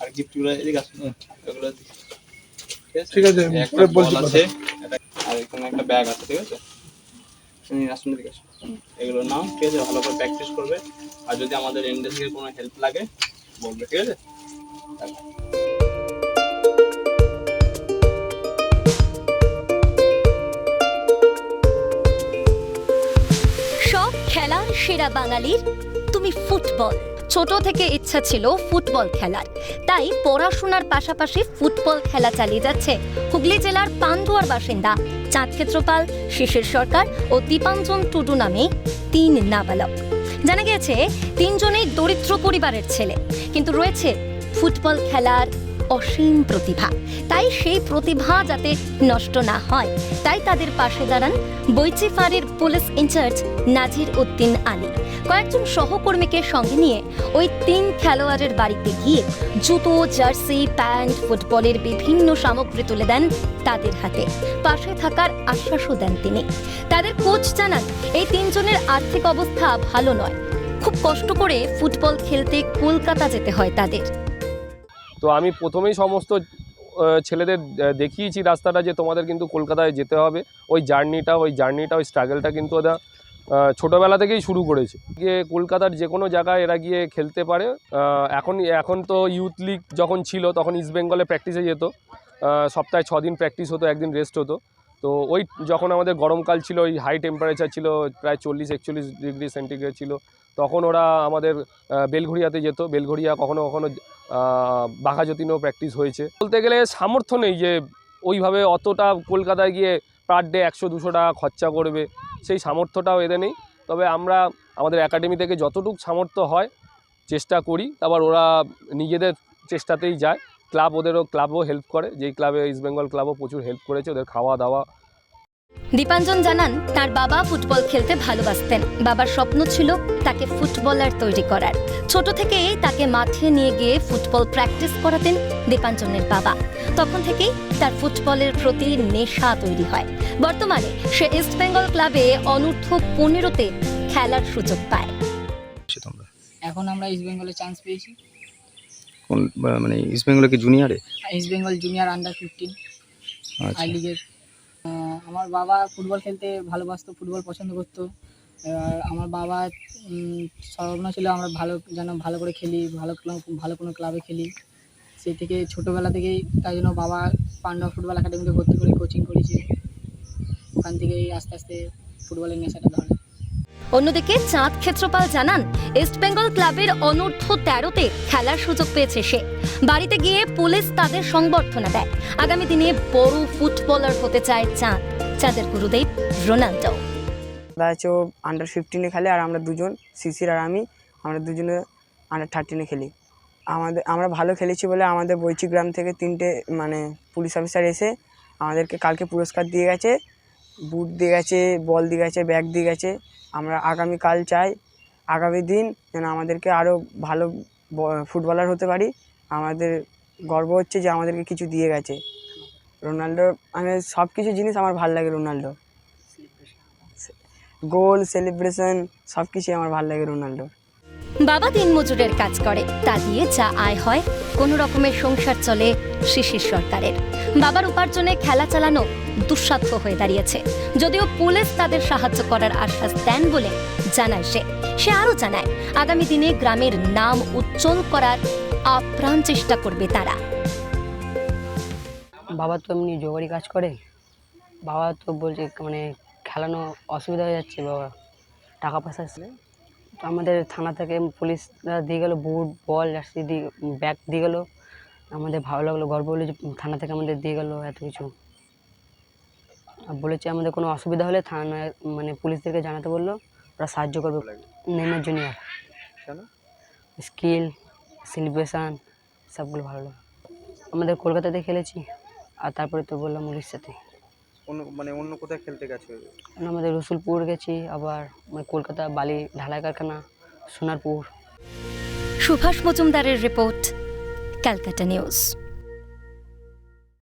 আর গিফটগুলো এদিকে আসুন এগুলো ঠিক আছে, একটা বল আছে আর এখানে একটা ব্যাগ আছে ঠিক আছে? তুমি আসুন এদিকে আসুন। এগুলো নাও ঠিক আছে? ভালো করে প্র্যাকটিস করবে। আর যদি আমাদের এন্ডে থেকে কোনো হেল্প লাগে বলবে ঠিক আছে? সব খেলার সেরা বাঙালির তুমি ফুটবল। ছোট থেকে ইচ্ছা ছিল ফুটবল খেলার। তাই পড়াশোনার পাশাপাশি ফুটবল খেলা চালিয়ে যাচ্ছে হুগলি জেলার পান্ডুয়ার বাসিন্দা চাঁদ ক্ষেত্রপাল, শিশির সরকার ও দীপাঞ্জন টুডু নামে তিন নাবালক। জানা গেছে তিনজনেই দরিদ্র পরিবারের ছেলে, কিন্তু রয়েছে ফুটবল খেলার অসীম প্রতিভা। তাই সেই প্রতিভা যাতে নষ্ট না হয়, তাই তাদের পাশে দাঁড়ান বৈচিফারের পুলিশ ইনচার্জ নাজির উদ্দিন আলী। কয়েকজন সহকর্মীকে সঙ্গে নিয়ে ওই তিন খেলোয়াড়ের বাড়িতে গিয়ে জুতো, জার্সি, প্যান্ট, ফুটবলের বিভিন্ন সামগ্রী তুলে দেন তাদের হাতে। পাশে থাকার আশ্বাসও দেন তিনি। তাদের কোচ জানান, এই তিনজনের আর্থিক অবস্থা ভালো নয়। খুব কষ্ট করে ফুটবল খেলতে কলকাতা যেতে হয় তাদের। তো আমি প্রথমেই সমস্ত ছেলেদের দেখিয়েছি রাস্তাটা যে তোমাদের কিন্তু কলকাতায় যেতে হবে। ওই জার্নিটা ওই জার্নিটা, ওই স্ট্রাগলটা কিন্তু ওরা ছোটোবেলা থেকেই শুরু করেছে। গিয়ে কলকাতার যে কোনো জায়গায় এরা গিয়ে খেলতে পারে। এখন এখন তো ইউথ লিগ যখন ছিল, তখন ইস্ট বেঙ্গলে প্র্যাকটিসে যেত। সপ্তাহে দিন প্র্যাকটিস হতো, একদিন রেস্ট হতো। তো ওই যখন আমাদের গরমকাল ছিল, ওই হাই টেম্পারেচার ছিল, প্রায় চল্লিশ, একচল্লিশ ডিগ্রি সেন্টিগ্রেড ছিল, তখন ওরা আমাদের বেলঘড়িয়াতে যেত। বেলঘড়িয়া কখনো কখনো বাঘা যতীনও প্র্যাকটিস হয়েছে। বলতে গেলে সামর্থ্য নেই যে ওইভাবে অতটা কলকাতায় গিয়ে পার ডে একশো, দুশো টাকা খরচা করবে, সেই সামর্থ্যটাও এদের নেই। তবে আমরা আমাদের একাডেমি থেকে যতটুকু সামর্থ্য হয় চেষ্টা করি তারপর ওরা নিজেদের চেষ্টাতেই যায়। ক্লাব ওদেরও ক্লাবও হেল্প করে, যেই ক্লাবে ইস্ট বেঙ্গল ক্লাবও প্রচুর হেল্প করেছে, ওদের খাওয়া দাওয়া দীপাঞ্জন জানান তার বাবা ফুটবল খেলতে ভালোবাসতেন। বাবার স্বপ্ন ছিল তাকে ফুটবলার তৈরি করার। ছোট থেকেই তাকে মাঠে নিয়ে গিয়ে ফুটবল প্র্যাকটিস করাতেন দীপাঞ্জনের বাবা। তখন থেকেই তার ফুটবলের প্রতি নেশা তৈরি হয়। বর্তমানে সে ইস্ট বেঙ্গল ক্লাবে অনূর্ধ্ব পনেরোতে খেলার সুযোগ পায়। এখন আমরা ইস্ট বেঙ্গলে চান্স পেয়েছি। কোন মানে ইস্ট বেঙ্গলে কি জুনিয়রে East Bengal junior under fifteen আচ্ছা। আই লিগের আমার বাবা ফুটবল খেলতে ভালোবাসতো, ফুটবল পছন্দ করতো। আমার বাবা স্বপ্ন ছিল আমরা ভালো, যেন ভালো করে খেলি, ভালো ভালো কোনো ক্লাবে খেলি। সেই থেকে ছোটোবেলা থেকেই তাই জন্য বাবা পাণ্ডব ফুটবল একাডেমিতে ভর্তি করে কোচিং করেছে। ওখান থেকেই আস্তে আস্তে ফুটবলের নেশাটা ধরে। অন্যদিকে চাঁদ ক্ষেত্রপাল জানান ইস্ট বেঙ্গল ক্লাবের অনূর্ধ্ব তেরোতে খেলার সুযোগ পেয়েছে সে। বাড়িতে গিয়ে পুলিশ তাদের সংবর্ধনা দেয়। আগামী দিনে বড় ফুটবলার হতে চায় চাঁদ। চাঁদের গুরুদেব রোনাল্ডো ও আন্ডার ফিফটিনে খেলে আর আমরা দুজন শিশির আর আমি, আমরা দুজনে আন্ডার থার্টিনে খেলি। আমাদের, আমরা ভালো খেলেছি বলে আমাদের বৈচি গ্রাম থেকে তিনটে মানে পুলিশ অফিসার এসে আমাদেরকে কালকে পুরস্কার দিয়ে গেছে। বুট দিয়ে গেছে বল দিয়ে গেছে ব্যাগ দিয়ে গেছে। আমরা আগামীকাল চাই, আগামী দিন যেন আমাদেরকে আরও ভালো ফুটবলার হতে পারি। আমাদের গর্ব হচ্ছে যে আমাদেরকে কিছু দিয়ে গেছে। রোনাল্ডো মানে সব কিছু জিনিস আমার ভালো লাগে রোনাল্ডো গোল সেলিব্রেশন সব কিছুই আমার ভালো লাগে রোনাল্ডো বাবা দিনমজুরের কাজ করে, তা দিয়ে যা আয় হয়। কোনো রকমের সংসার চলে শিশির সরকারের বাবার উপার্জনে খেলা চালানো দুঃসাধ্য হয়ে দাঁড়িয়েছে। যদিও পুলিশ তাদের সাহায্য করার আশ্বাস দেন বলে জানায় সে। সে আরও জানায়, আগামী দিনে গ্রামের নাম উজ্জ্বল করার আপ্রাণ চেষ্টা করবে তারা। বাবা তো এমনি জোগাড়ি কাজ করে। বাবা তো বলছে মানে খেলানো অসুবিধা হয়ে যাচ্ছে, বাবা টাকা পয়সা আমাদের থানা থেকে পুলিশরা দিয়ে গেলো বুট বল জার্সি দিয়ে ব্যাগ দিয়ে গেলো। আমাদের ভালো লাগল গর্ব হলো যে থানা থেকে আমাদের দিয়ে গেলো এত কিছু। আর বলেছে আমাদের কোনো অসুবিধা হলে থানায় মানে পুলিশদেরকে জানাতে বলল ওরা সাহায্য করবে। নেমের জুনিয়র স্কিল সেলিব্রেশন সবগুলো ভালো লাগে আমাদের কলকাতাতে খেলেছি। আর তারপরে তো বললাম উড়িষ্যাতে। অন্য মানে অন্য কোথায় খেলতে গেছে? আমাদের রসুলপুর গেছি আবার মানে কলকাতা বালি ঢালাই কারখানা সোনারপুর। সুভাষ মজুমদারের রিপোর্ট ক্যালকাটা নিউজ।